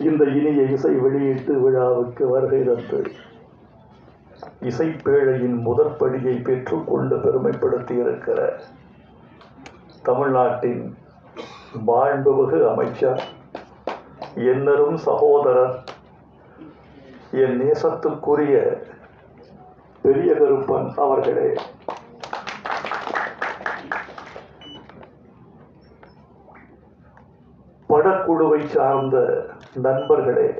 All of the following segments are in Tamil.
இந்த இனிய இசை வெளியீட்டு விழாவுக்கு வருகை தந்து. இசைப்பேழையின் முதற்படியை பெற்றுக்கொண்டு பெருமைப்படுத்தி இருக்கிற தமிழ்நாட்டின் மாண்புமிகு அமைச்சர் என்னரும் சகோதரர் என் நேசத்துக்குரிய பெரிய கருப்பன் அவர்களே. படக்குழுவை சார்ந்த நண்பர்களே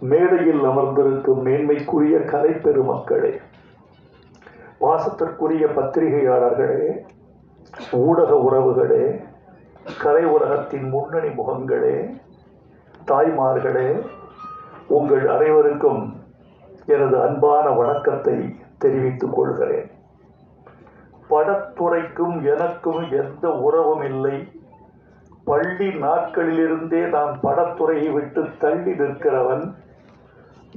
மேடையில் அமர்ந்திருக்கும் மேன்மைக்குரிய கலை பெருமக்களே வாசத்திற்குரிய பத்திரிகையாளர்களே ஊடக உறவுகளே கலை உலகத்தின் முன்னணி முகங்களே தாய்மார்களே உங்கள் அனைவருக்கும் எனது அன்பான வணக்கத்தை தெரிவித்துக் கொள்கிறேன். படத்துறைக்கும் எனக்கும் எந்த உறவும் இல்லை. பள்ளி நாட்களிலிருந்தே நான் படத்துறையை விட்டு தள்ளி நிற்கிறவன்.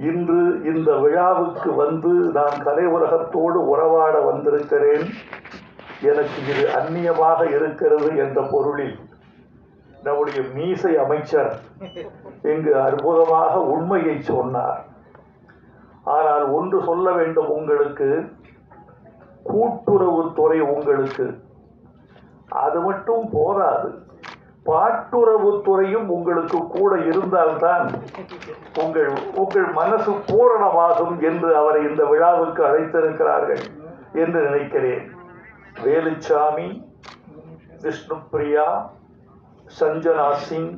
இன்று இந்த விழாவுக்கு வந்து நான் கலை உலகத்தோடு உறவாட வந்திருக்கிறேன். எனக்கு இது அந்நியமாக இருக்கிறது என்ற பொருளில். நம்முடைய மீசை அமைச்சர் இங்கு அற்புதமாக உண்மையை சொன்னார். ஆனால் ஒன்று சொல்ல வேண்டும் உங்களுக்கு கூட்டுறவுத்துறை உங்களுக்கு. அது மட்டும் போதாது. பாட்டுறவுத்துறையும் உங்களுக்கு கூட இருந்தால்தான் உங்கள் உங்கள் மனசு பூரணமாகும் என்று அவரை இந்த விழாவுக்கு அழைத்திருக்கிறார்கள் என்று நினைக்கிறேன். வேலுச்சாமி விஷ்ணுப்பிரியா சஞ்சனா சிங்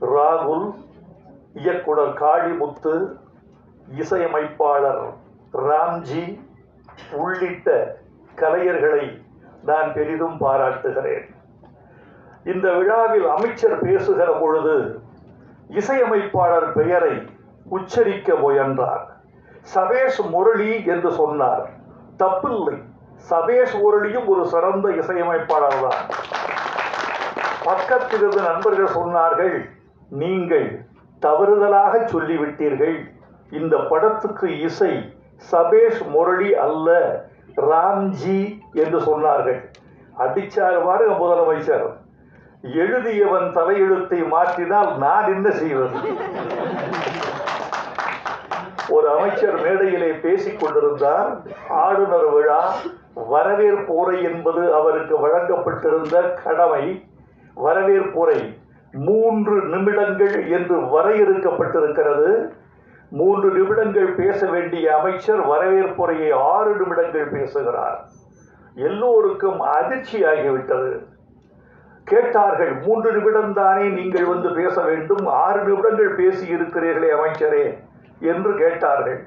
ராகுல் இயக்குனர் காளிமுத்து இசையமைப்பாளர் ராம்ஜி உள்ளிட்ட கலைஞர்களை நான் பெரிதும் பாராட்டுகிறேன். இந்த விழாவில் அமைச்சர் பேசுகிற பொழுது இசையமைப்பாளர் பெயரை உச்சரிக்க முயன்றார். சபேஷ் முரளி என்று சொன்னார். தப்பில்லை. சபேஷ் முரளியும் ஒரு சிறந்த இசையமைப்பாளர் தான். பக்கத்திலிருந்து நண்பர்கள் சொன்னார்கள் நீங்கள் தவறுதலாக சொல்லிவிட்டீர்கள். இந்த படத்துக்கு இசை சபேஷ் முரளி அல்ல ராம்ஜி என்று சொன்னார்கள். அடிச்சார் பாருங்க முதலமைச்சர். எழுதியவன் தலையெழுத்தை மாற்றினால் நான் என்ன செய்வது? ஒரு அமைச்சர் மேடையிலே பேசிக் கொண்டிருந்தார். ஆளுநர் விழா வரவேற்புரை என்பது அவருக்கு வழங்கப்பட்டிருந்த கடமை. வரவேற்புரை மூன்று நிமிடங்கள் என்று வரையறுக்கப்பட்டிருக்கிறது. மூன்று நிமிடங்கள் பேச வேண்டிய அமைச்சர் வரவேற்புரையை ஆறு நிமிடங்கள் பேசுகிறார். எல்லோருக்கும் அதிர்ச்சி ஆகிவிட்டது கேட்டார்கள் மூன்று நிமிடம் தானே நீங்கள் வந்து பேச வேண்டும் ஆறு நிமிடங்கள் பேசி இருக்கிறீர்களே அமைச்சரே என்று கேட்டார்கள்.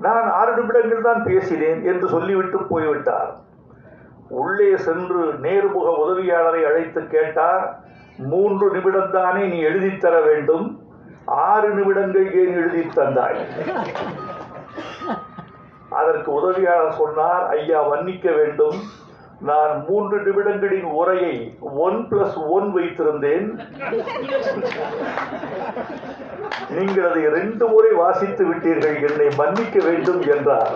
நான் ஆறு நிமிடங்கள் தான் பேசினேன் என்று சொல்லிவிட்டு போய்விட்டார். உள்ளே சென்று நேர்முக உதவியாளரை அழைத்து கேட்டார் மூன்று நிமிடம் தானே நீ எழுதித் தர வேண்டும் ஆறு நிமிடங்கள் ஏன் எழுதி தந்தாய்? அதற்கு உதவியாளர் சொன்னார் ஐயா மன்னிக்க வேண்டும் நான் மூன்று நிமிடங்களின் உரையை ஒன் பிளஸ் ஒன் வைத்திருந்தேன். நீங்கள் அதை ரெண்டு முறை வாசித்து விட்டீர்கள். என்னை மன்னிக்க வேண்டும் என்றார்.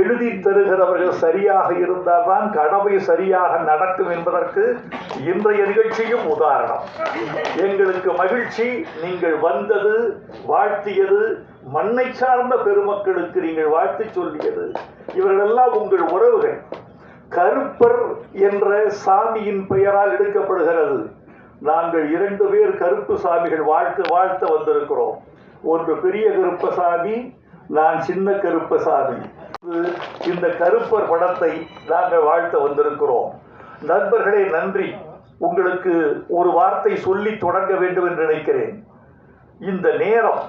எழுதி தருகிறவர்கள் சரியாக இருந்தால்தான் கடமை சரியாக நடக்கும் என்பதற்கு இன்றைய நிகழ்ச்சியும் உதாரணம். எங்களுக்கு மகிழ்ச்சி. நீங்கள் வந்தது வாழ்த்தியது மண்ணை சார்ந்த பெருமக்களுக்கு நீங்கள் வாழ்த்து சொல்லியது. இவர்களெல்லாம் உங்கள் உறவுகள். கருப்பர் என்ற சாமியின் பெயரால் எடுக்கப்படுகிறது. நாங்கள் இரண்டு பேர் கருப்பு சாமிகள் வாழ்த்து வாழ்த்த வந்திருக்கிறோம். ஒன்று பெரிய கருப்பசாமி நான் சின்ன கருப்பசாமி இந்த கருப்பர் படத்தை நாங்கள் வாழ்த்த வந்திருக்கிறோம். நண்பர்களே நன்றி. உங்களுக்கு ஒரு வார்த்தை சொல்லி தொடங்க வேண்டும் என்று நினைக்கிறேன். இந்த நேரம்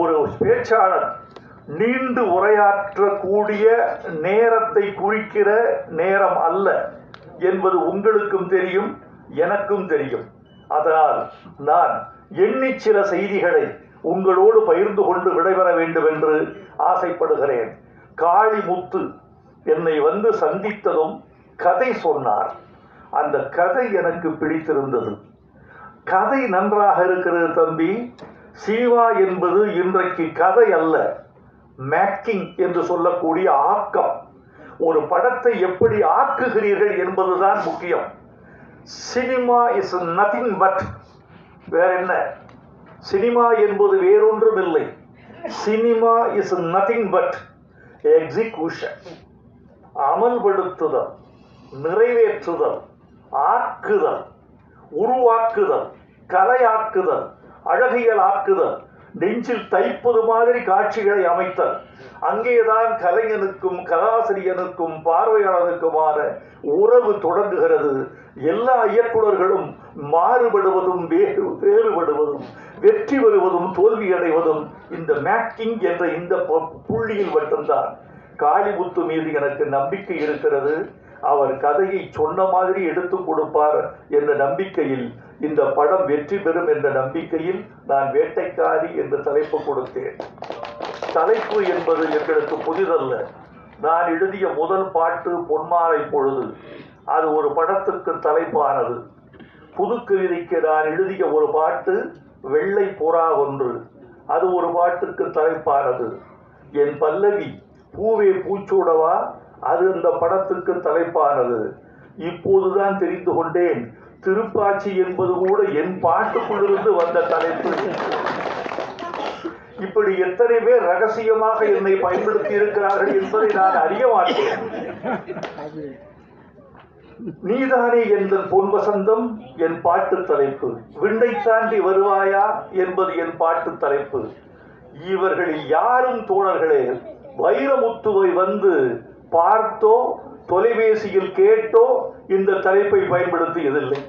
ஒரு பேச்சாளர் நீண்டு உரையாற்றக்கூடிய நேரத்தை குறிக்கிற நேரம் அல்ல என்பது உங்களுக்கும் தெரியும் எனக்கும் தெரியும். அதனால் நான் எண்ணி சில செய்திகளை உங்களோடு பகிர்ந்து கொண்டு விடைபெற வேண்டும் என்று ஆசைப்படுகிறேன். காளிமுத்து என்னை வந்து சந்தித்ததும் கதை சொன்னார். அந்த கதை எனக்கு பிடித்திருந்தது. கதை நன்றாக இருக்கிறது தம்பி. சீவா என்பது இன்றைக்கு கதை அல்ல. மேக்கிங் என்று சொல்லக்கூடிய ஆக்கம். ஒரு படத்தை எப்படி ஆக்குகிறீர்கள் என்பதுதான் முக்கியம். சினிமா இஸ் நத்திங் பட் வேற என்ன? சினிமா என்பது வேறொன்றும் இல்லை cinema is nothing but execution அமல்படுத்துதல் நிறைவேற்றுதல் ஆக்குதல் உருவாக்குதல் கலையாக்குதல் அழகியலாக்குதல் நெஞ்சில் தைப்பது மாதிரி காட்சிகளை அமைத்தார் அங்கேதான் கலைஞனுக்கும் கலாசிரியனுக்கும் பார்வையாளனுக்குமான உறவு தொடங்குகிறது. எல்லா இயக்குனர்களும் மாறுபடுவதும் வேறு வேறுபடுவதும் வெற்றி பெறுவதும் தோல்வி அடைவதும் இந்த மேக்கிங் என்ற இந்த புள்ளியில் மட்டும்தான். காளிமுத்து மீது எனக்கு நம்பிக்கை இருக்கிறது. அவர் கதையை சொன்ன மாதிரி எடுத்து கொடுப்பார் என்ற நம்பிக்கையில் இந்த படம் வெற்றி பெறும் என்ற நம்பிக்கையில் நான் வேட்டைக்காரி என்ற தலைப்பு கொடுத்தேன். தலைப்பு என்பது எங்களுக்கு புதிதல்ல. நான் எழுதிய முதல் பாட்டு பொன்மாலை பொழுது. அது ஒரு படத்துக்கு தலைப்பானது. புது கவிதைக்கு நான் எழுதிய ஒரு பாட்டு வெள்ளை புறா ஒன்று. அது ஒரு பாட்டுக்கு தலைப்பானது. என் பல்லவி பூவே பூச்சூடவா? அது இந்த படத்துக்கு தலைப்பானது. இப்போதுதான் தெரிந்து கொண்டேன். திருப்பாச்சி என்பது கூட என் பாட்டுக்குள்ளிருந்து வந்த தலைப்பு. இப்படி எத்தனை பேர் ரகசியமாக என்னை பயன்படுத்தி இருக்கிறார்கள் என்பதை நான் அறிய மாட்டேன். நீதானே என்ற பொன் வசந்தம் என் பாட்டு தலைப்பு. விண்ணை தாண்டி வருவாயா என்பது என் பாட்டு தலைப்பு. இவர்களில் யாரும் தோழர்களே வைரமுத்துவை வந்து பார்த்தோ தொலைபேசியில் கேட்டோ இந்த தலைப்பை பயன்படுத்தியதில்லை.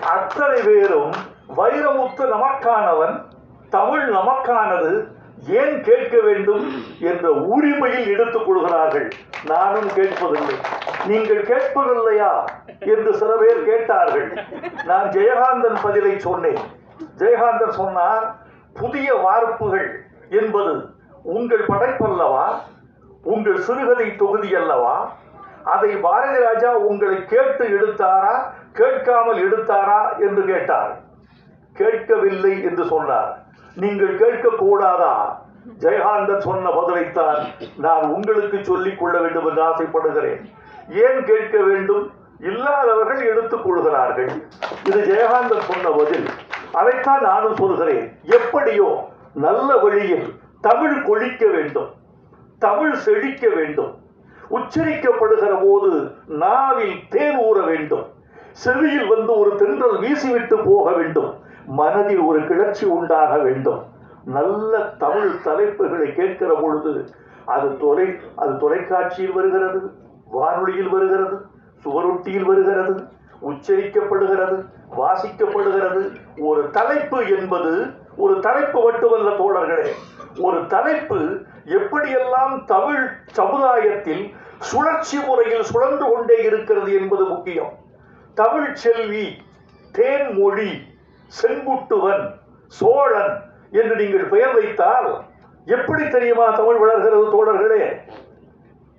அத்தனை பேரும் வைரமுத்து நமக்கானவன் தமிழ் நமக்கானது ஏன் கேட்க வேண்டும் என்ற உரிமையில் எடுத்துக் கொள்கிறார்கள். நானும் கேட்பதில்லை. நீங்கள் கேட்பதில்லையா என்று சில பேர் கேட்டார்கள். நான் ஜெயகாந்தன் பதிலை சொன்னேன். ஜெயகாந்தன் சொன்னார் புதிய வார்ப்புகள் என்பது உங்கள் படைப்பல்லவா? உங்கள் சிறுகதை தொகுதி அல்லவா? அதை பாரதி ராஜா உங்களை கேட்டு எடுத்தாரா? கேட்காமல் எடுத்தாரா என்று கேட்டார். கேட்கவில்லை என்று சொன்னார். நீங்கள் கேட்க கூடாதா ஜெயகாந்தன் சொன்ன பதிலைத்தான் நான் உங்களுக்கு சொல்லிக் கொள்ள வேண்டும் என்று ஆசைப்படுகிறேன். ஏன் கேட்க வேண்டும்? இல்லாதவர்கள் எடுத்துக் கொள்கிறார்கள். இது ஜெயகாந்தன் சொன்ன பதில். அதைத்தான் நானும் சொல்கிறேன். எப்படியோ நல்ல வழியில் தமிழ் கொழிக்க வேண்டும். தமிழ் செழிக்க வேண்டும். உச்சரிக்கப்படுகிற போது நாவில் தேன் ஊற வேண்டும். செவியில் வந்து ஒரு தென்றல் வீசிவிட்டு போக வேண்டும். மனதில் ஒரு கிளர்ச்சி உண்டாக வேண்டும். நல்ல தமிழ் தலைப்புகளை கேட்கிற பொழுது அது தொலை அது தொலைக்காட்சியில் வருகிறது வானொலியில் வருகிறது சுவரொட்டியில் வருகிறது உச்சரிக்கப்படுகிறது வாசிக்கப்படுகிறது. ஒரு தலைப்பு என்பது ஒரு தலைப்பு மட்டுமல்ல தோழர்களே. ஒரு தலைப்பு எப்படியெல்லாம் தமிழ் சமுதாயத்தில் சுழற்சி முறையில் சுழன்று கொண்டே இருக்கிறது என்பது முக்கியம். தமிழ் செல்வி தேன்மொழி செங்குட்டுவன் சோழன் என்று நீங்கள் பெயர் வைத்தால் எப்படி தெரியுமா தமிழ் வளர்கிறது தோழர்களே?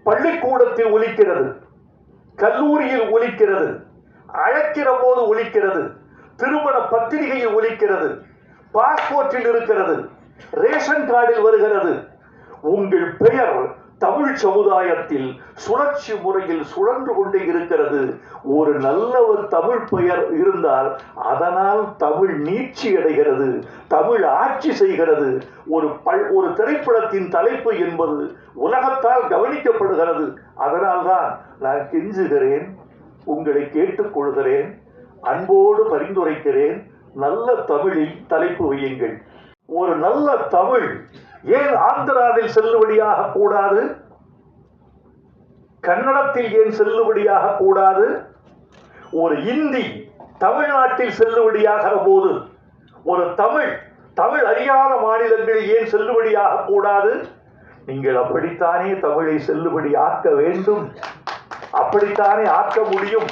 பள்ளிக்கூடத்தில் ஒலிக்கிறது கல்லூரியில் ஒலிக்கிறது அழைக்கிற போது ஒலிக்கிறது திருமண பத்திரிகையில் ஒலிக்கிறது பாஸ்போர்ட்டில் இருக்கிறது ரேஷன் வருகிறது. உங்கள் பெயர் தமிழ் சமுதாயத்தில் சுழற்சி முறையில் சுழன்று கொண்டே இருக்கிறது. ஒரு நல்ல ஒரு தமிழ் பெயர் இருந்தால் அதனால் தமிழ் நீட்சி அடைகிறது. தமிழ் ஆட்சி செய்கிறது. ஒரு பல் ஒரு திரைப்படத்தின் தலைப்பு என்பது உலகத்தால் கவனிக்கப்படுகிறது. அதனால்தான் நான் கெஞ்சுகிறேன் உங்களை கேட்டுக்கொள்கிறேன் அன்போடு பரிந்துரைக்கிறேன். நல்ல தமிழில் தலைப்பு வையுங்கள். ஒரு நல்ல தமிழ் ஏன் ஆந்திராவில் செல்லுபடியாக கூடாது? கன்னடத்தில் ஏன் செல்லுபடியாக கூடாது? ஒரு இந்தி தமிழ்நாட்டில் செல்லுபடியாகிற போது ஒரு தமிழ் தமிழ் அறியாத மாநிலங்களில் ஏன் செல்லுபடியாக கூடாது? நீங்கள் அப்படித்தானே தமிழை செல்லுபடி ஆக்க வேண்டும்? அப்படித்தானே ஆக்க முடியும்?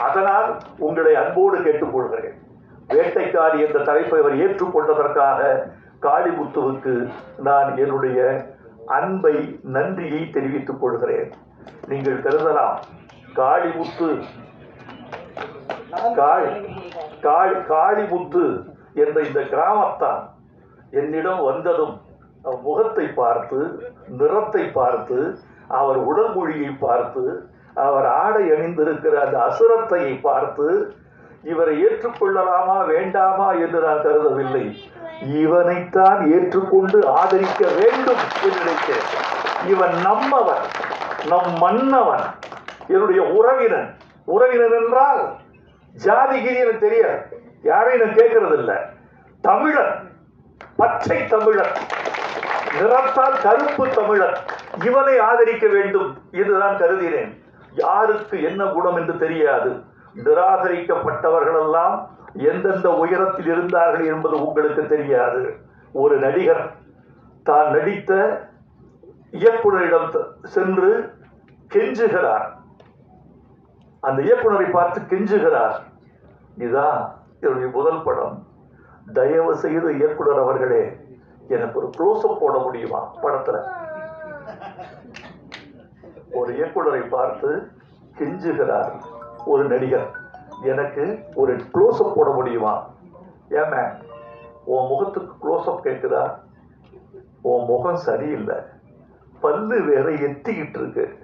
அதனால் உங்களை அன்போடு கேட்டுக்கொள்கிறேன். வேட்டைக்காரி என்ற தலைப்பை அவர் ஏற்றுக்கொண்டதற்காக காளிமுத்துவுக்கு நான் என்னுடைய அன்பை நன்றியை தெரிவித்துக் கொள்கிறேன். நீங்கள் கருதலாம். காளிமுத்து காளி காளி காளிமுத்து என்ற இந்த கிராமத்தான் என்னிடம் வந்ததும் முகத்தை பார்த்து நிறத்தை பார்த்து அவர் உடல் மொழியை பார்த்து அவர் ஆடை அணிந்திருக்கிற அந்த அசுரத்தையை பார்த்து இவரை ஏற்றுக்கொள்ளலாமா வேண்டாமா என்று நான் கருதவில்லை. இவனைத்தான் ஏற்றுக்கொண்டு ஆதரிக்க வேண்டும் என்று நினைக்கிறேன் இவன் நம்மவன் நம் மன்னவன் என்னுடைய உறவினன். உறவினன் என்றால் ஜாதிகிரி எனக்கு தெரியாது. யாரையும் நான் கேட்கறது இல்லை தமிழன் பச்சை தமிழன் நிறத்தால் கருப்பு தமிழன். இவனை ஆதரிக்க வேண்டும் என்றுதான் கருதினேன். யாருக்கு என்ன குணம் என்று தெரியாது. நிராகரிக்கப்பட்டவர்கள் எல்லாம் எந்தெந்த உயரத்தில் இருந்தார்கள் என்பது உங்களுக்கு தெரியாது. ஒரு நடிகர் தான் நடித்த இயக்குனரிடம் சென்று கெஞ்சுகிறார். அந்த இயக்குனரை பார்த்து கெஞ்சுகிறார். இதான் என்னுடைய முதல் படம். தயவு செய்து இயக்குனர் அவர்களே எனக்கு ஒரு க்ளோஸ்அப் போட முடியுமா படத்துல? ஒரு இயக்குனரை பார்த்து கெஞ்சுகிறார். ஒரு நடிகர். எனக்கு ஒரு க்ளோஸ்அப் போட முடியுமா? ஏமே உன் முகத்துக்கு க்ளோஸ்அப் கேட்குதா உன் முகம் சரியில்லை. பல்லு வேற எத்திக்கிட்டு இருக்கு.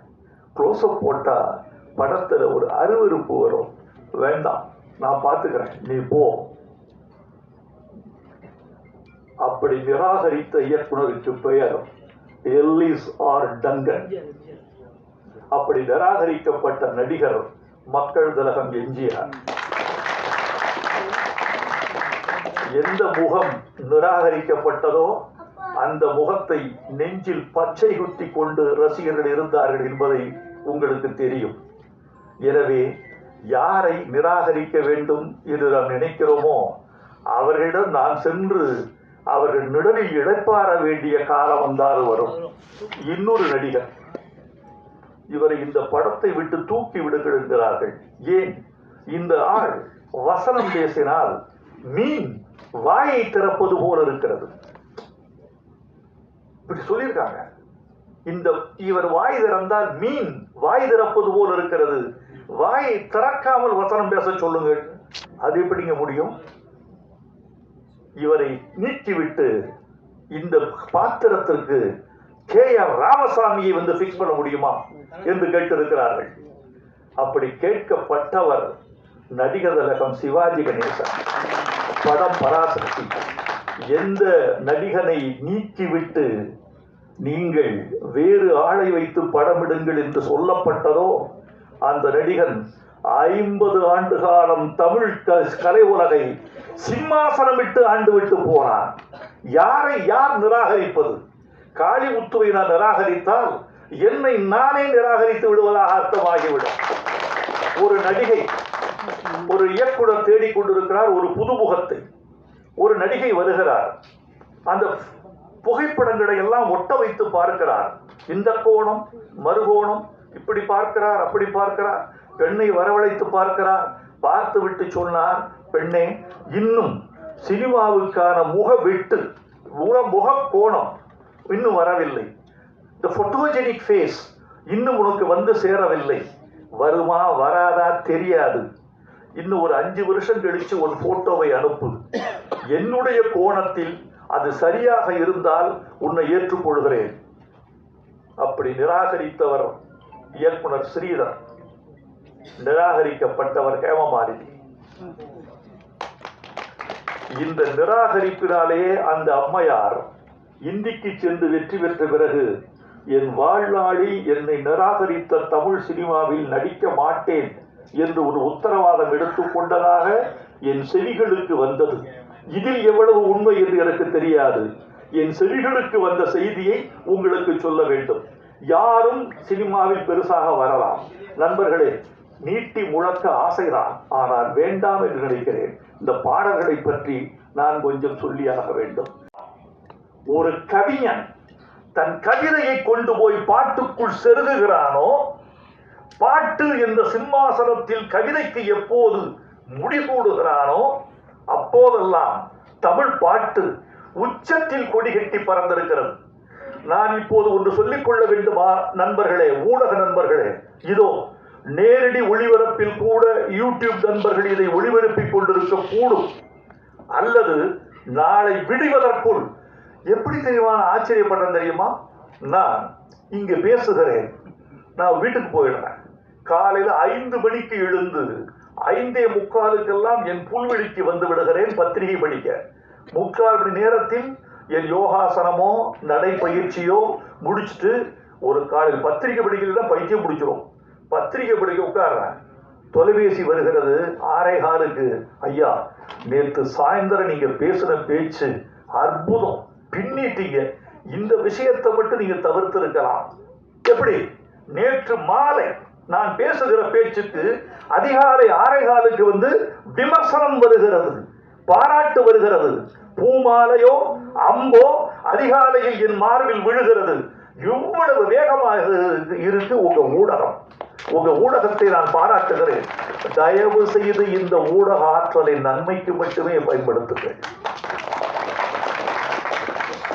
க்ளோஸ்அப் போட்டால் படத்தில் ஒரு அருவருப்பு வரும். வேண்டாம் நான் பார்த்துக்கிறேன் நீ போ. அப்படி நிராகரித்த இயக்குனருக்கு பெயர் எல்லிஸ் ஆர் டங்கன். அப்படி நிராகரிக்கப்பட்ட நடிகர் மக்கள் திலகம் எம்ஜிஆர். எந்த முகம் நிராகரிக்கப்பட்டதோ அந்த முகத்தை நெஞ்சில் பச்சை குத்தி கொண்டு ரசிகர்கள் இருந்தார்கள் என்பதை உங்களுக்கு தெரியும். எனவே யாரை நிராகரிக்க வேண்டும் என்று நாம் நினைக்கிறோமோ அவர்களிடம் நான் சென்று அவர்கள் நிழலில் இழைப்பார வேண்டிய காலம் வந்தால் வரும். இன்னொரு நடிகர். இவரை இந்த படத்தை விட்டு தூக்கி விடுகிறார்கள் ஏன்? இந்த ஆள் வசனம் பேசினால் மீன் வாயை திறப்பது போல இருக்கிறது. இப்படி சொல்லியிருக்காங்க. இந்த இவர் வாய் திறந்தால் மீன் வாய் திறப்பது போல இருக்கிறது. வாயை திறக்காமல் வசனம் பேச சொல்லுங்கள். அது எப்படிங்க முடியும்? இவரை நீக்கிவிட்டு இந்த பாத்திரத்திற்கு கே ஆர் ராமசாமியை வந்து பிக்ஸ் பண்ண முடியுமா என்று கேட்டிருக்கிறார்கள். அப்படி கேட்கப்பட்டவர் நடிகர் திலகம் சிவாஜி கணேசன். படம் பராசக்தி. எந்த நடிகனை நீக்கிவிட்டு நீங்கள் வேறு ஆளை வைத்து படமிடுங்கள் என்று சொல்லப்பட்டதோ அந்த நடிகன் ஐம்பது ஆண்டு காலம் தமிழ் கலை உலகை சிம்மாசனமிட்டு ஆண்டு விட்டு போனான். யாரை யார் நிராகரிப்பது? காளிமுத்துவை நான் நிராகரித்தால் என்னை நானே நிராகரித்து விடுவதாக அர்த்தமாகிவிடும். ஒரு நடிகை ஒரு இயக்குனர் தேடிக்கொண்டிருக்கிறார் ஒரு புதுமுகத்தை. ஒரு நடிகை வருகிறார். அந்த புகைப்படங்களை எல்லாம் ஒட்ட வைத்து பார்க்கிறார். இந்த கோணம் மறுகோணம் இப்படி பார்க்கிறார் அப்படி பார்க்கிறார். பெண்ணை வரவழைத்து பார்க்கிறார். பார்த்து விட்டு சொன்னார் பெண்ணே இன்னும் சினிமாவுக்கான முக வெட்டு முக முக கோணம் இன்னும் வரவில்லை. இந்த ஃபோட்டோஜெனிக் ஃபேஸ் இன்னும் உனக்கு வந்து சேரவில்லை. வருமா வராதா தெரியாது. இன்னும் ஒரு அஞ்சு வருஷம் கழித்து ஒரு ஃபோட்டோவை அனுப்பு. என்னுடைய கோணத்தில் அது சரியாக இருந்தால் உன்னை ஏற்றுக்கொள்கிறேன். அப்படி நிராகரித்தவர் இயக்குனர் ஸ்ரீதர். நிராகரிக்கப்பட்டவர் ஹேமமாலினி இந்த நிராகரிப்பினாலேயே அந்த அம்மையார் இந்திக்கு சென்று வெற்றி பெற்ற பிறகு என் வாழ்நாளில் என்னை நிராகரித்த தமிழ் சினிமாவில் நடிக்க மாட்டேன் என்று ஒரு உத்தரவாதம் எடுத்துக்கொண்டதாக என் செவிகளுக்கு வந்தது. இதில் எவ்வளவு உண்மை என்று எனக்கு தெரியாது. என் செவிகளுக்கு வந்த செய்தியை உங்களுக்கு சொல்ல வேண்டும். யாரும் சினிமாவில் பெருசாக வரலாம். நண்பர்களே நீட்டி முழக்க ஆசைதான். ஆனால் வேண்டாம் என்று நினைக்கிறேன். இந்த பாடல்களை பற்றி நான் கொஞ்சம் சொல்லியாக வேண்டும். ஒரு கவிஞன் தன் கவிதையை கொண்டு போய் பாட்டுக்குள் செருகுகிறானோ பாட்டு என்ற சிம்மாசனத்தில் கவிதைக்கு எப்போது முடிசூடுகிறானோ அப்போதெல்லாம் தமிழ் பாட்டு உச்சத்தில் கொடி கட்டி பறந்திருக்கிறது. நான் இப்போது ஒன்று சொல்லிக் கொள்ள வேண்டுமா நண்பர்களே ஊடக நண்பர்களே? இதோ நேரடி ஒளிபரப்பில் கூட யூடியூப் நண்பர்கள் இதை ஒளிபரப்பிக் கொண்டிருக்க கூடும் அல்லது நாளை விடுவதற்குள் எப்படி தெரியுமா? நான் ஆச்சரியப்படுறேன் தெரியுமா? நான் இங்கே பேசுகிறேன். நான் வீட்டுக்கு போயிடுறேன். காலையில் ஐந்து மணிக்கு எழுந்து ஐந்தே முக்காலுக்கெல்லாம் என் புல்வெளிக்கு வந்து விடுகிறேன் பத்திரிகை படிக்க. முக்கால் மணி நேரத்தில் என் யோகாசனமோ நடைப்பயிற்சியோ முடிச்சுட்டு ஒரு காலையில் பத்திரிகை படிக்கிறதுனா பைத்தியம் பிடிச்சிரும். பத்திரிகை படிக்க உட்காடுறேன் தொலைபேசி வருகிறது ஆரை காலுக்கு. ஐயா நேற்று சாயந்தரம் நீங்கள் பேசின பேச்சு அற்புதம். பின்னிட்டீங்க இந்த விஷயத்தை மட்டும் நீங்க தவிர்த்திருக்கலாம். எப்படி? நேற்று மாலை நான் பேசுகிற பேச்சுக்கு அதிகாலை ஆரைகாலுக்கு வந்து விமர்சனம் வருகிறது பாராட்டு வருகிறது. பூமாலையோ அம்போ அதிகாலையில் என் மார்பில் விழுகிறது. இவ்வளவு வேகமாக இருக்கு உங்க ஊடகம். உங்க ஊடகத்தை நான் பாராட்டுகிறேன். தயவு செய்து இந்த ஊடக ஆற்றலை நன்மைக்கு மட்டுமே பயன்படுத்துங்கள்.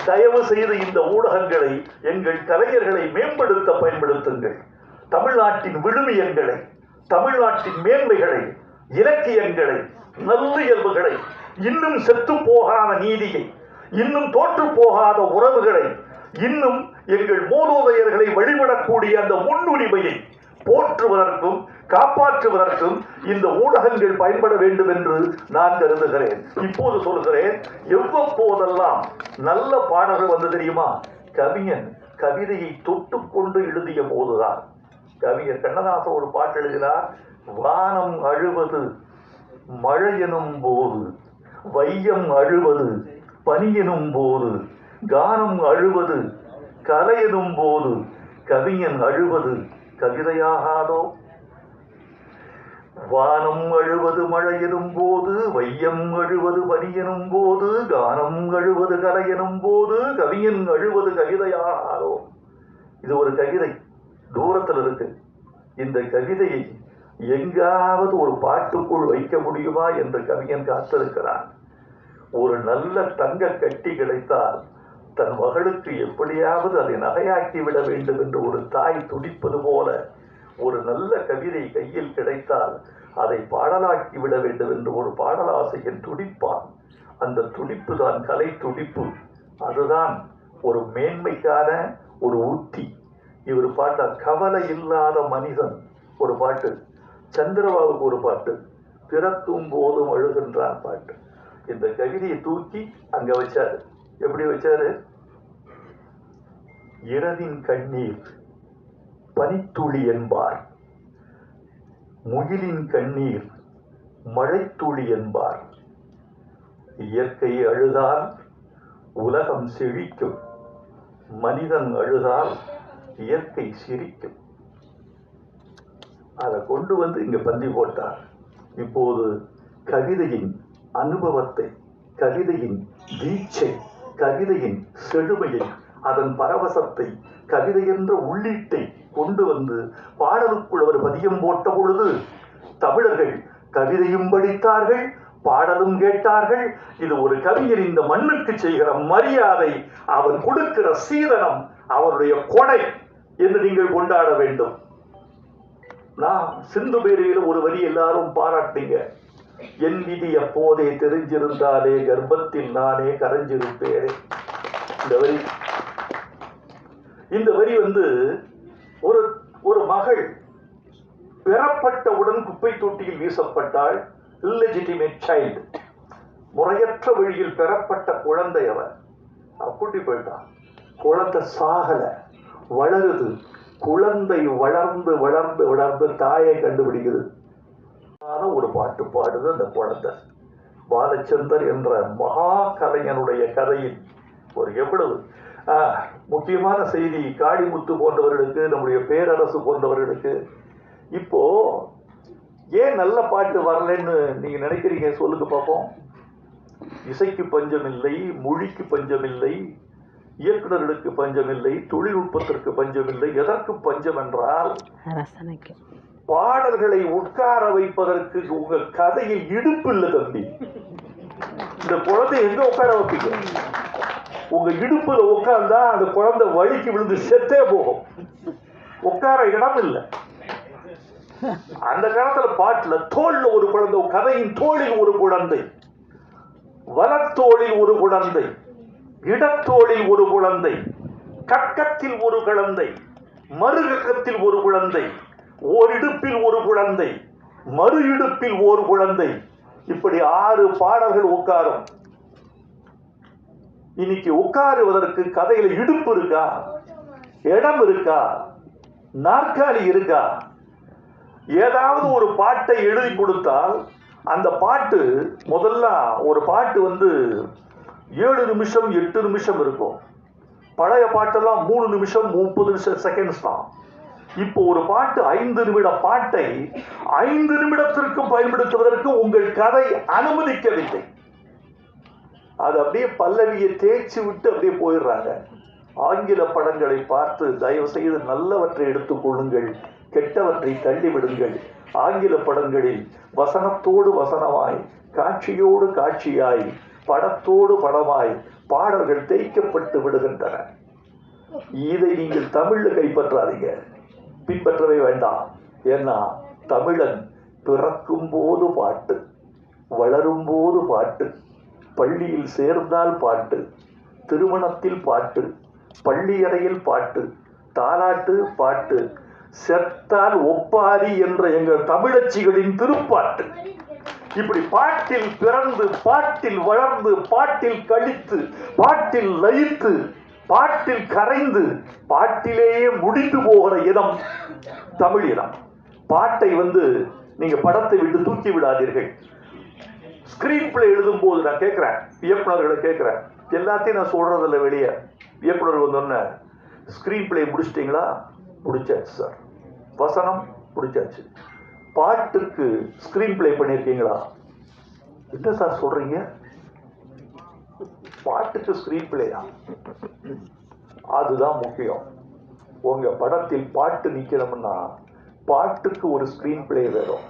தயவு செய்து இந்த ஊடகங்களை எங்கள் கலைஞர்களை மேம்படுத்த பயன்படுத்துங்கள். தமிழ்நாட்டின் விழுமியங்களை தமிழ்நாட்டின் மேன்மைகளை இலக்கியங்களை நல்லியல்புகளை இன்னும் செத்து போகாத நீதியை இன்னும் தோற்று போகாத உறவுகளை இன்னும் எங்கள் மூலோதயர்களை வழிபடக்கூடிய அந்த முன்னுரிமையை போற்றுவதற்கும் காப்பாற்றுவதற்கும் இந்த ஊடகங்கள் பயன்பட வேண்டும் என்று நான் கருதுகிறேன். இப்போது சொல்கிறேன் எவ்வப்போதெல்லாம் நல்ல பாடல்கள் வந்து தெரியுமா? கவிஞன் கவிதையை தொட்டுக்கொண்டு எழுதிய போதுதான். கவிஞர் கண்ணதாசன் ஒரு பாட்டு எழுதினார் வானம் அழுவது மழை எனும் போது வையம் அழுவது பனி எனும் போது கானம் அழுவது கலை எனும் போது கவிஞன் அழுவது கவிதையாகாதோ? வானம் அழுவது மழை எனும் போது வையம் அழுவது பனி எனும் போது கானம் அழுவது கலை எனும் போது கவிஞன் அழுவது கவிதையாகாதோ? இது ஒரு கவிதை. தூரத்தில் இருக்கு. இந்த கவிதையை எங்காவது ஒரு பாட்டுக்குள் வைக்க முடியுமா என்று கவிஞன் காத்திருக்கிறான். ஒரு நல்ல தங்க கட்டி கிடைத்தால் தன் மகளுக்கு எப்படியாவது அதை நகையாக்கி விட வேண்டும் என்று ஒரு தாய் துடிப்பது போல ஒரு நல்ல கவிதை கையில் கிடைத்தால் அதை பாடலாக்கி விட வேண்டும் என்று ஒரு பாடலாசையன் துடிப்பான். அந்த துடிப்பு தான் கலை துடிப்பு. அதுதான் ஒரு மேன்மைக்கான ஒரு உத்தி. இவர் பாட்டா கவலை இல்லாத மனிதன் ஒரு பாட்டு. சந்திரபாபுக்கு ஒரு பாட்டு. பிறக்கும் போதும் அழுகின்றான் பாட்டு. இந்த கவிதையை தூக்கி அங்கே வச்சாரு. எப்படி வச்சாரு? இரவின் கண்ணீர் பனித்துளி என்பார். முகிலின் கண்ணீர் மழைத்துளி என்பார். இயற்கை அழுதால் உலகம் செழிக்கும். மனிதன் அழுதால் இயற்கை சிரிக்கும். அதை கொண்டு வந்து இங்க பந்தி போட்டார். இப்போது கவிதையின் அனுபவத்தை கவிதையின் வீச்சை கவிதையின் செழுமையை அதன் பரவசத்தை கவிதை என்ற உள்ளீட்டை கொண்டு வந்து பாடலுக்குள் அவர் பதியம் போட்ட பொழுது தமிழர்கள் கவிதையும் படித்தார்கள் பாடலும் கேட்டார்கள். இது ஒரு கவிஞர் இந்த மண்ணுக்கு செய்கிற மரியாதை அவர் கொடுக்கிற சீதனம் அவருடைய கொடை என்று நீங்கள் கொண்டாட வேண்டும். நான் சிந்து பேரையில் ஒரு வரி எல்லாரும் பாராட்டிங்க. என் விதி அப்போதே தெரிஞ்சிருந்தாலே கர்ப்பத்தில் நானே கரைஞ்சிருப்பேனே. இந்த வரி இந்த வரி வந்து ஒரு ஒரு மகள் பெறப்பட்டவுடன் குப்பை தொட்டியில் வீசப்பட்டாள் இல்லெஜிட்டிமேட் சைல்டு முறையற்ற வழியில் பெறப்பட்ட குழந்தை அவன். அப்படி போயிட்டான். குழந்தை சாகல. வளருது. குழந்தை வளர்ந்து வளர்ந்து வளர்ந்து தாயை கண்டுபிடிக்குது. ஒரு பாட்டு பாடுது அந்த குழந்தை. பாலச்சந்தர் என்ற மகா கலைஞனுடைய கதையில் ஒரு எவ்வளவு? முக்கியமான செய்தி காளிமுத்து போன்றவர்களுக்கு நம்முடைய பேரரசு போன்றவர்களுக்கு. இப்போ ஏன் நல்ல பாட்டு வரலைன்னு நீங்க நினைக்கிறீங்க? சொல்லுங்க பார்ப்போம் இசைக்கு பஞ்சமில்லை மொழிக்கு பஞ்சமில்லை இயக்குனர்களுக்கு பஞ்சமில்லை தொழில்நுட்பத்திற்கு பஞ்சமில்லை எதற்கு பஞ்சம் என்றால் பாடல்களை உட்கார வைப்பதற்கு உங்க கதையில் இடுப்பு இல்லை தம்பி. இந்த குழந்தை எங்க உட்கார வைப்பீங்க? உங்க இடுப்புல உட்கார்ந்தா அந்த குழந்தை வழிக்கு விழுந்து செத்தே போகும். உட்கார இடம் இல்லை. அந்த காலத்துல பாட்டுல தோல்ல ஒரு குழந்தை கதையின் தோளில் ஒரு குழந்தை வலத்தோளில் ஒரு குழந்தை இடத்தோளில் ஒரு குழந்தை கக்கத்தில் ஒரு குழந்தை மறுகக்கத்தில் ஒரு குழந்தை ஓரிடுப்பில் ஒரு குழந்தை மறு இடுப்பில் ஒரு குழந்தை. இப்படி ஆறு பாடல்கள் உட்காரும். இன்னைக்கு உட்காருவதற்கு கதையில இடுப்பு இருக்கா? இடம் இருக்கா? நாற்காலி இருக்கா? ஏதாவது ஒரு பாட்டை எழுதி கொடுத்தால் அந்த பாட்டு முதல்ல ஒரு பாட்டு வந்து ஏழு நிமிஷம் எட்டு நிமிஷம் இருக்கும். பழைய பாட்டெல்லாம் மூணு நிமிஷம் முப்பது நிமிஷம் செகண்ட்ஸ் தான். இப்போ ஒரு பாட்டு ஐந்து நிமிட பாட்டை ஐந்து நிமிடத்திற்கும் பயன்படுத்துவதற்கு உங்கள் கதை அனுமதிக்கவில்லை. அது அப்படியே பல்லவியை தேய்ச்சி விட்டு அப்படியே போயிடுறாங்க. ஆங்கில படங்களை பார்த்து தயவு செய்து நல்லவற்றை எடுத்துக்கொள்ளுங்கள் கெட்டவற்றை தள்ளிவிடுங்கள். ஆங்கில படங்களில் வசனத்தோடு வசனமாய் காட்சியோடு காட்சியாய் படத்தோடு படமாய் பாடல்கள் தேய்க்கப்பட்டு விடுகின்றன. இதை நீங்கள் தமிழில் கைப்பற்றாதீங்க. பின்பற்றவே வேண்டாம். ஏன்னா தமிழன் பிறக்கும் போது பாட்டு வளரும் போது பாட்டு. பள்ளியில் சேர்ந்தால் பாட்டு திருமணத்தில் பாட்டு பள்ளியறையில் பாட்டு தாலாட்டு பாட்டு செத்தால் ஒப்பாரி என்ற எங்கள் தமிழச்சிகளின் திருப்பாட்டு. இப்படி பாட்டில் பிறந்து பாட்டில் வளர்ந்து பாட்டில் கழித்து பாட்டில் லயித்து பாட்டில் கரைந்து பாட்டிலேயே முடிந்து போகிற இடம் தமிழ் இடம். பாட்டை வந்து நீங்க படத்தை விட்டு தூக்கி விடாதீர்கள். ஸ்கிரீன் பிளே எழுதும் போது நான் கேட்குறேன். இயக்குநர்களை கேட்குறேன். எல்லாத்தையும் நான் சொல்கிறதில்ல வெளியே. இயக்குனர் வந்தோடனே ஸ்க்ரீன் பிளே முடிச்சிட்டிங்களா? முடிச்சாச்சு சார் வசனம் முடிச்சாச்சு. பாட்டுக்கு ஸ்க்ரீன் பிளே பண்ணியிருக்கீங்களா? என்ன சார் சொல்கிறீங்க பாட்டுக்கு ஸ்க்ரீன் பிளேயா அதுதான் முக்கியம். உங்கள் படத்தில் பாட்டு நிக்கணும்னா பாட்டுக்கு ஒரு ஸ்க்ரீன் பிளே வேணும்.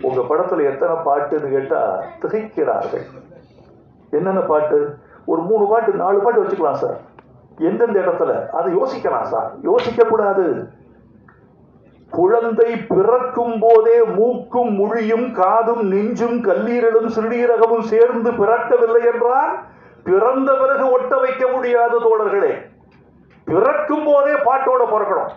உங்க படத்துல எத்தனை பாட்டுன்னு கேட்டா திகைக்கிறார்கள். என்னென்ன பாட்டு? ஒரு மூணு பாட்டு நாலு பாட்டு வச்சுக்கலாம் சார். எந்தெந்த இடத்துல? அதை யோசிக்கலாம் சார். யோசிக்க கூடாது குழந்தை பிறக்கும் போதே மூக்கும் மொழியும் காதும் நெஞ்சும் கல்லீரலும் சிறுநீரகமும் சேர்ந்து பிறக்கவில்லை என்றால் பிறந்த பிறகு ஒட்ட வைக்க முடியாது தோழர்களே. பிறக்கும் போதே பாட்டோட பிறக்கணும்.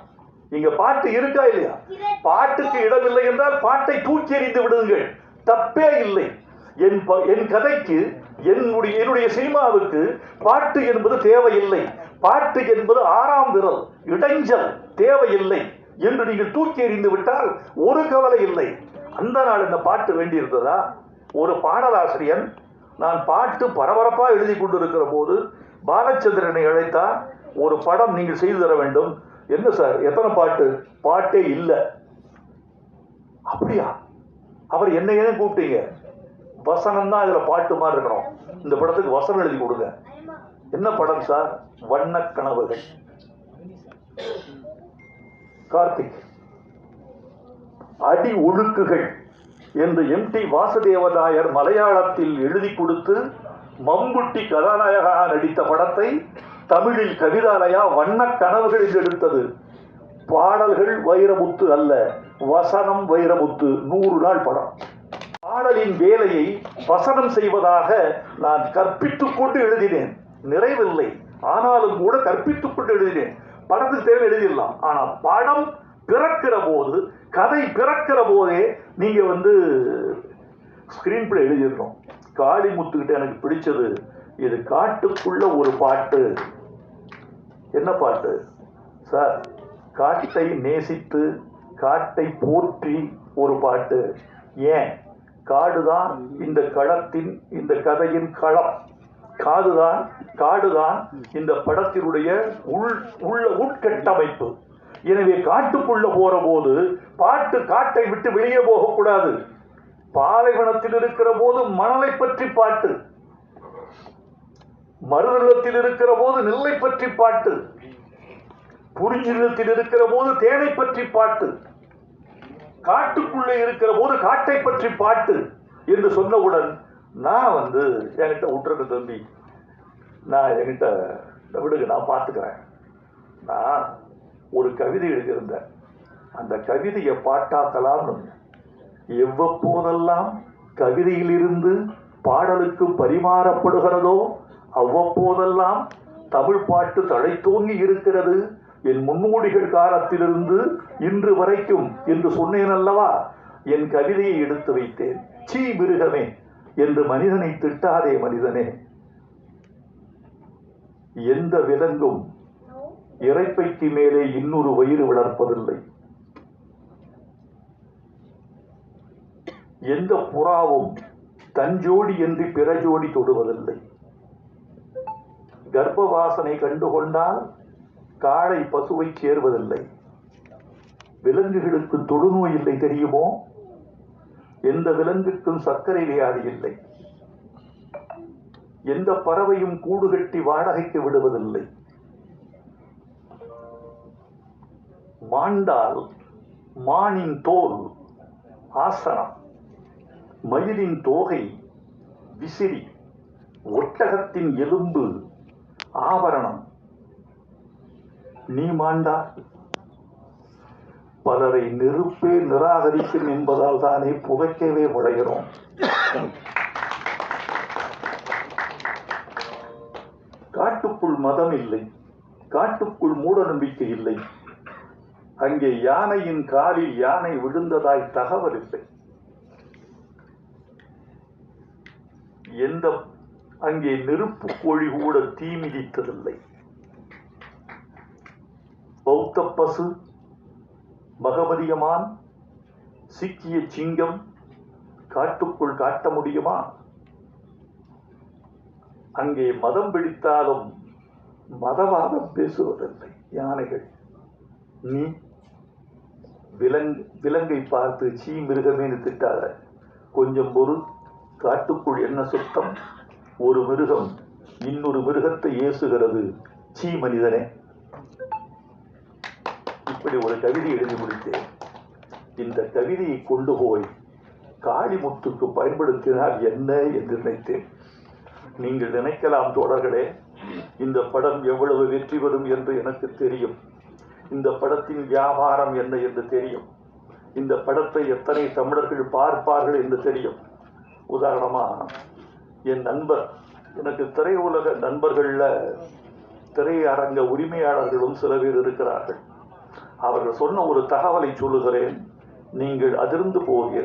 இங்க பாட்டு இருக்கா இல்லையா? பாட்டுக்கு இடமில்லை என்றால் பாட்டை தூக்கி எறிந்து விடுங்கள். தப்பே இல்லை. என் ப- என் கதைக்கு என்னுடைய என்னுடைய சினிமாவுக்கு பாட்டு என்பது தேவையில்லை. பாட்டு என்பது ஆறாம் விரல் இடைஞ்சல் தேவையில்லை என்று நீங்கள் தூக்கி எறிந்து விட்டால் ஒரு கவலை இல்லை. அந்த நாள் இந்த பாட்டு வேண்டியிருந்ததா? ஒரு பாடலாசிரியன் நான் பாட்டு பரபரப்பாக எழுதி கொண்டிருக்கிற போது பாலச்சந்திரனை அழைத்தா ஒரு படம் நீங்கள் செய்து தர வேண்டும். என்ன சார்? எத்தனை பாட்டு? பாட்டே இல்லை. அப்படியா? அவர் என்ன ஏன் கூப்பிட்டீங்க? வசனம் தான் இதுல பாட்டு மாதிரி இருக்கணும். இந்த படத்துக்கு வசனம் எழுதி கொடுங்க. என்ன படம் சார்? வண்ண கனவுகள். கார்த்திக். அடி ஒழுக்குகள் என்று எம் டி வாசுதேவநாயர் மலையாளத்தில் எழுதி கொடுத்து மம்புட்டி கதாநாயகனாக நடித்த படத்தை தமிழில் கவிதாலயா வண்ண கனவுகள் என்று எடுத்தது. பாடல்கள் வைரமுத்து அல்ல வசனம் வைரமுத்து நூறு நாள் படம். பாடலின் வேலையை வசனம் செய்வதாக நான் கற்பித்துக் கொண்டு எழுதினேன். நிறைவில்லை ஆனாலும் கூட கற்பித்துக் கொண்டு எழுதினேன். படத்துக்கு தேவை எழுதிடலாம். ஆனால் படம் பிறக்கிற போது கதை பிறக்கிற போதே நீங்க வந்து ஸ்கிரீன் பிளே எழுதிடணும். காளிமுத்துக்கிட்ட எனக்கு பிடிச்சது இது காட்டுக்குள்ள ஒரு பாட்டு. என்ன பாட்டு? சார் காட்டை நேசித்து காட்டை போற்றி ஒரு பாட்டு. ஏன்? காடுதான் இந்த களத்தின் இந்த கதையின் களம். காதுதான் காடுதான் இந்த படத்தினுடைய உள் உள்ள உட்கட்டமைப்பு. எனவே காட்டுக்குள்ள போற போது பாட்டு காட்டை விட்டு வெளியே போகக்கூடாது. பாலைவனத்தில் இருக்கிற போது மணலை பற்றி பாட்டு. மருதத்தில் இருக்கிற போது நெல்லை பற்றி பாட்டு. புரிஞ்சிலத்தில் இருக்கிற போது தேனை பற்றி பாட்டு. காட்டுக்குள்ளே இருக்கிற போது காட்டை பற்றி பாட்டு என்று சொன்னவுடன் நான் வந்து என்கிட்ட விட்டுருக்க தம்பி நான் என்கிட்ட விடுங்க நான் பார்த்துக்கிறேன். நான் ஒரு கவிதை எழுதியிருந்தேன். அந்த கவிதையை பாட்டாக்கலாம்னு. எவ்வப்போதெல்லாம் கவிதையிலிருந்து பாடலுக்கு பரிமாறப்படுகிறதோ அவ்வப்போதெல்லாம் தமிழ் பாட்டு தழைத்தோங்கி இருக்கிறது. என் முன்னோடிகள் காலத்திலிருந்து இன்று வரைக்கும் என்று சொன்னேன் அல்லவா? என் கவிதையை எடுத்து வைத்தேன். சீ மிருகமே என்று மனிதனை திட்டாதே மனிதனே. எந்த விலங்கும் இறைப்பைக்கு மேலே இன்னொரு வயிறு வளர்ப்பதில்லை. எந்த புறாவும் தன் ஜோடி என்று பிற ஜோடி தொடுவதில்லை. கர்ப்ப வாசனை கண்டுகொண்டால் காளை பசுவை சேர்வதில்லை. விலங்குகளுக்கு தொடுநோய் இல்லை தெரியுமோ? எந்த விலங்குக்கும் சர்க்கரை வியாதி இல்லை. எந்த பறவையும் கூடு கட்டி வாடகைக்கு விடுவதில்லை. மாண்டால் மானின் தோல் ஆசனம் மயிலின் தோகை விசிறி ஒட்டகத்தின் எலும்பு ஆபரணம். நீ மாண்டா. பலரை நெருப்பே நிராகரிக்கும் என்பதால் தானே புகைக்கவே முளைகிறோம் காட்டுக்குள் மதம் இல்லை. காட்டுக்குள் மூட நம்பிக்கை இல்லை. அங்கே யானையின் காலில் யானை விழுந்ததாய் தகவல் இல்லை. எந்த அங்கே நெருப்பு கோழி கூட தீ மிதித்ததில்லை. பௌத்த பசு பகவதியமான் சிக்கிய சிங்கம் காட்டுக்குள் காட்ட முடியுமா? அங்கே மதம் பிடித்தாலும் மதவாதம் பேசுவதில்லை. யானைகள் நீ விலங்கு விலங்கை பார்த்து சீ மிருகமேனு திட்டாத. கொஞ்சம் பொருள் காட்டுக்குள் என்ன சுத்தம்? ஒரு மிருகம் இன்னொரு மிருகத்தை ஏசுகிறது. சீ மனிதனே. இப்படி ஒரு கவிதை எழுதி முடித்தேன். இந்த கவிதையை கொண்டு போய் காளிமுத்துக்கு பயன்படுத்தினால் என்ன என்று நினைத்தேன். நீங்கள் நினைக்கலாம் தோழர்களே இந்த படம் எவ்வளவு வெற்றி பெறும் என்று எனக்கு தெரியும். இந்த படத்தின் வியாபாரம் என்ன என்று தெரியும். இந்த படத்தை எத்தனை தமிழர்கள் பார்ப்பார்கள் என்று தெரியும். உதாரணமாக என் நண்பர் எனக்கு திரையுலக நண்பர்கள்ல திரையரங்க உரிமையாளர்களும் சில பேர் இருக்கிறார்கள். அவர்கள் சொன்ன ஒரு தகவலை சொல்லுகிறேன். நீங்கள் அதிர்ந்து போகிறீர்கள்